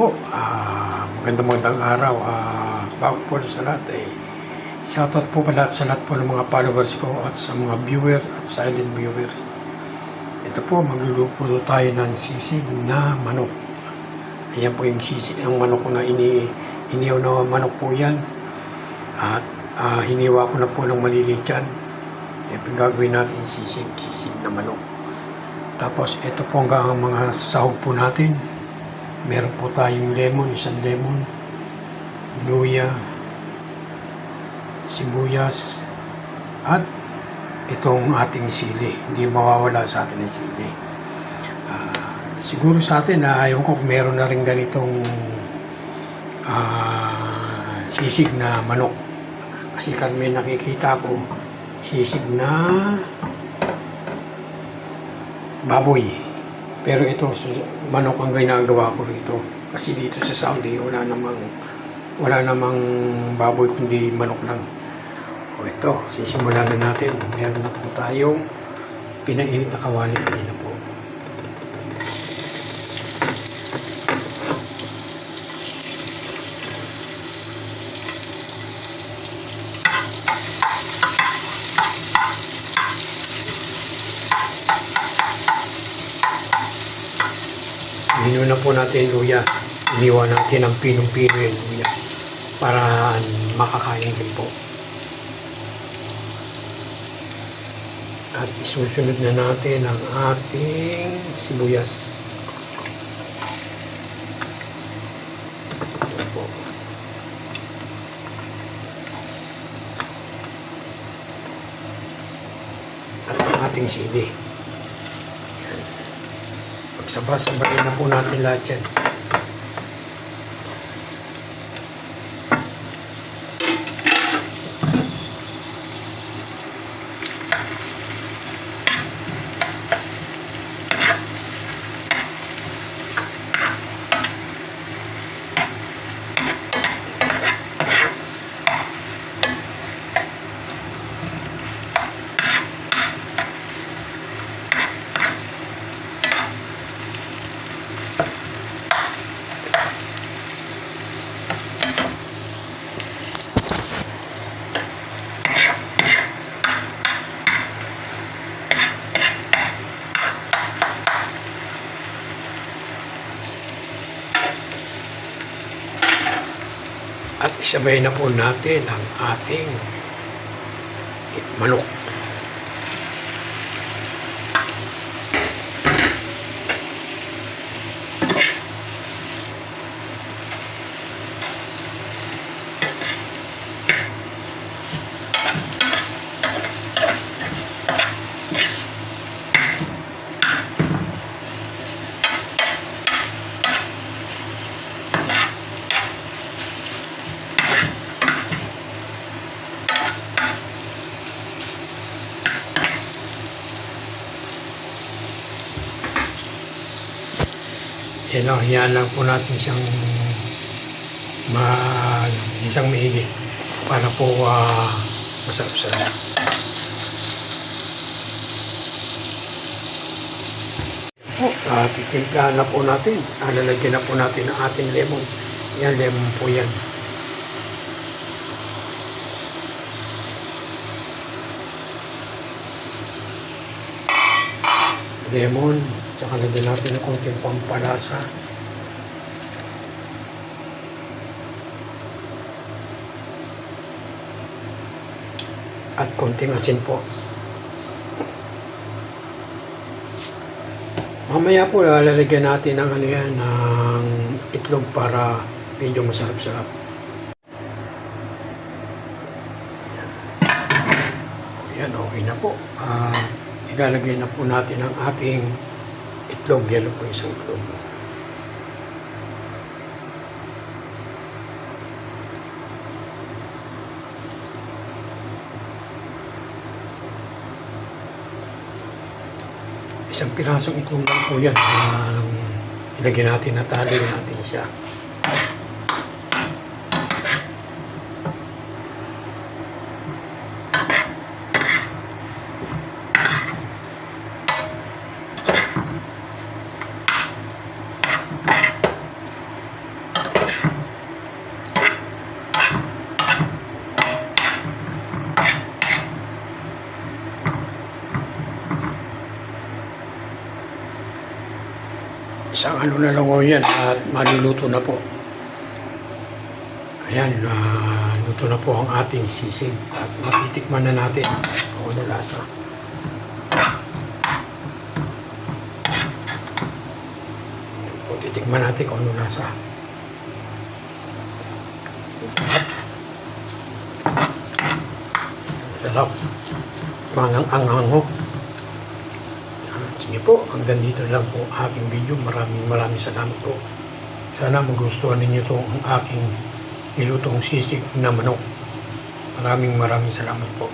po, ah, magandang magandang araw. Ah, bago po sa lahat ay shoutout po pala sa lahat po ng mga followers ko at sa mga viewer at silent viewer. Ito po, magluluto tayo ng sisig na manok. Ayan po yung sisig, ang manok ko na ini, iniyaw na manok po yan. At ah, hiniwa ko na po ng maliliit yan. Yan po gagawin natin sisig, sisig na manok. Tapos ito po ang mga sahog po natin. Meron po tayong lemon, isang lemon, luya, sibuyas, at itong ating sili. Hindi mawawala sa atin ang sili. Ah, siguro sa atin, na ayaw ko meron na rin ganitong ah, sisig na manok. Kasi kami nakikita ko, sisig na baboy. Pero ito, manok ang ginagawa ko rito. Kasi dito sa Saudi, wala namang, wala namang baboy kundi manok lang. O ito, sisimulan na natin. Meron na po tayong pinainit na kawali. Ayun na po. Iniwan na po natin luya. Iniwan natin ang pinong-pino yung luya para makakain din po. At isusunod na natin ang ating sibuyas. At ang ating sili. Pagsaba-sabayin na po natin lahat yan. At isabay na po natin ang ating manok. Yan o, yan lang po natin siyang ma, isang maigi para po ah, masarap sa po, uh, titimplahan na po natin. Ah, lalagyan na po natin ang ating lemon. Yan, lemon po yan. Lemon, tsaka lagyan natin ng konting pampalasa. At konting asin po. Mamaya po lalagyan natin ng ano yan, ng itlog para medyo masarap-sarap. Yan, okay na po. Ah, ilalagay na po natin ang ating itlog. Yellow po isang itlog. Isang pirasong itlog lang po yan. Ang ilagay natin na tali natin siya. Isang ano na lang ho yan at maluluto na po. Ayan, ah, luto na po ang ating sisig at matitikman na natin kung ano lasa. Po, titikman natin kung ano lasa. Sarap. Mangang anghang ho. Sige po, hanggang dito lang po aking video. Maraming maraming salamat po. Sana magustuhan ninyo itong aking nilutong sisig na manok. Maraming maraming salamat po.